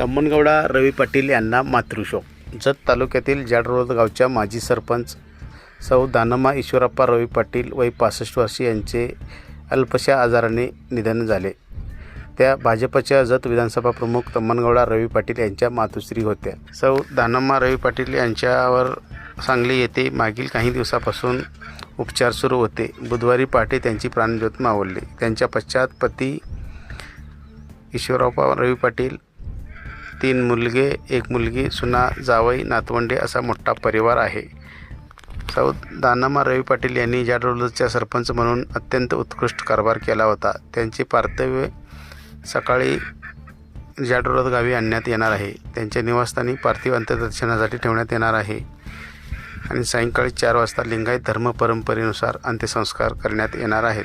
तम्मनगौडा रवी पाटील यांना मातृशोक. जत तालुक्यातील जाडरोद गावच्या माजी सरपंच सौ दानम्मा ईश्वरप्पा रवी पाटील वय पासष्ट वर्षे यांचे अल्पशा आजाराने निधन झाले. त्या भाजपच्या जत विधानसभा प्रमुख तम्मनगौडा रवी पाटील यांच्या मातुश्री होत्या. सौ दानम्मा रवी पाटील यांच्यावर सांगली येथे मागील काही दिवसापासून उपचार सुरू होते. बुधवारी पहाटे त्यांची प्राणज्योत मावळली. त्यांच्या पश्चात पती ईश्वरप्पा रवी पाटील तीन मुलगे एक मुलगी सुना जावई नातवंडे असा मोठा परिवार आहे. सौ दानामा रवी पाटील यांनी जाडरोलचा सरपंच म्हणून अत्यंत उत्कृष्ट कारभार केला होता. त्यांचे पार्थिव सकाळी जाडरोद गावी आणण्यात येणार आहे. त्यांच्या निवासस्थानी पार्थिव अंत्यदर्शनासाठी ठेवण्यात येणार आहे. आणि सायंकाळी चार वाजता लिंगायत धर्म परंपरेनुसार अंत्यसंस्कार करण्यात येणार आहेत.